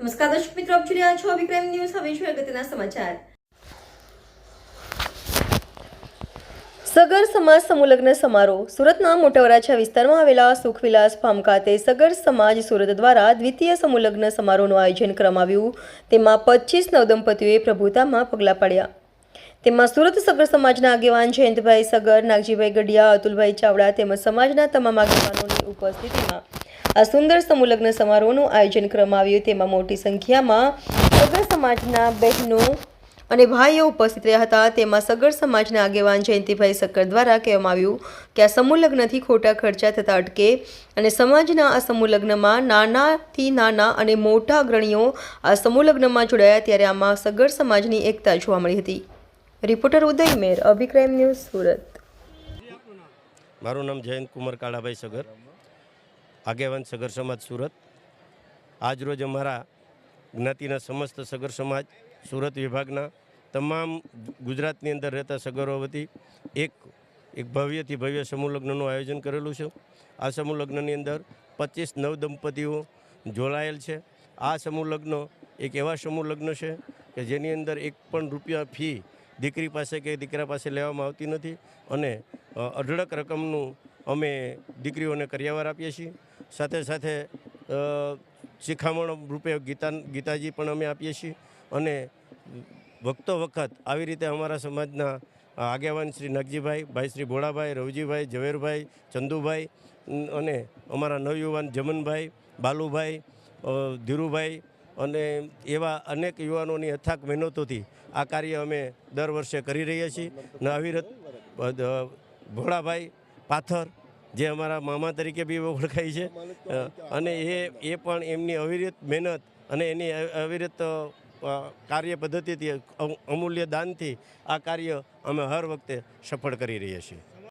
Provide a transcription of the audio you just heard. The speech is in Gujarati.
નમસ્કાર દર્શક મિત્રો, આપ જોઈ રહ્યા છો વિક્રમ ન્યૂઝ. હવે છે અગત્યના સમાચાર. સગર સમાજ સમૂહલગ્ન સમારોહ. સુરતના મોટા વરાછા વિસ્તારમાં આવેલા સુખવિલાસ ફાર્મ ખાતે સગર સમાજ સુરત દ્વારા દ્વિતીય સમૂહલગ્ન સમારોહનું આયોજન કરવામાં આવ્યું. તેમાં પચીસ નવદંપતીઓએ પ્રભુતામાં પગલાં પાડ્યા. તેમાં સુરત સગર સમાજના આગેવાન જયંતભાઈ સગર, નાગજીભાઈ ગઢિયા, અતુલભાઈ ચાવડા તેમજ સમાજના તમામ આગેવાનોની ઉપસ્થિતિમાં આ સુંદર સમૂહલગ્ન સમારોહનું આયોજન કરવામાં આવ્યું. તેમાં મોટી સંખ્યામાં સગર સમાજના બહેનો અને ભાઈઓ ઉપસ્થિત રહ્યા હતા. તેમાં સગર સમાજના આગેવાન જયંતિભાઈ સક્કર દ્વારા કહેવામાં આવ્યું કે આ સમૂહ લગ્નથી ખોટા ખર્ચા થતા અટકે અને સમાજના આ સમૂહ લગ્નમાં નાનાથી નાના અને મોટા અગ્રણીઓ આ સમૂહ લગ્નમાં જોડાયા ત્યારે આમાં સગર સમાજની એકતા જોવા મળી હતી. રિપોર્ટર ઉદય મેર અભિક્રાઇમ ન્યૂઝ સુરત. મારું નામ જયંત કુમાર કાળાભાઈ સગર. આગેવાન સગર સમાજ સુરત. આજરોજ અમારા જ્ઞાતિના સમસ્ત સગર સમાજ, સુરત વિભાગના તમામ ગુજરાતની અંદર રહેતા સગરો વતી એક એક ભવ્યથી ભવ્ય સમૂહ લગ્નનું આયોજન કરેલું છે. આ સમૂહ લગ્નની અંદર પચીસ નવ દંપતીઓ જોડાયેલ છે. આ સમૂહ લગ્ન એક એવા સમૂહ લગ્ન છે કે જેની અંદર એક પણ રૂપિયા ફી દીકરી પાસે કે દીકરા પાસે લેવામાં આવતી નથી અને અઢળક રકમનું અમે દીકરીઓને કર્યાવર આપીએ છીએ. સાથે સાથે શિખામણ રૂપે ગીતા, ગીતાજી પણ અમે આપીએ છીએ. અને વખતો વખત આવી રીતે અમારા સમાજના આગેવાન શ્રી નગજીભાઈ, ભાઈ શ્રી ભોળાભાઈ, રવજીભાઈ, ઝવેરભાઈ, ચંદુભાઈ, અને અમારા નવયુવાન જમનભાઈ, બાલુભાઈ ધીરુભાઈ અને એવા અનેક યુવાનોની અથાક મહેનતોથી આ કાર્ય અમે દર વર્ષે કરી રહ્યા છીએ. અને અવિરત ભોળાભાઈ પાથર જે અમારા મામા તરીકે બી ઓળખાય છે. અને એ એ પણ એમની અવિરત મહેનત અને એની અવિરત કાર્ય પદ્ધતિથી અમૂલ્ય દાનથી આ કાર્ય અમે હર વખતે સફળ કરી રહ્યા છીએ.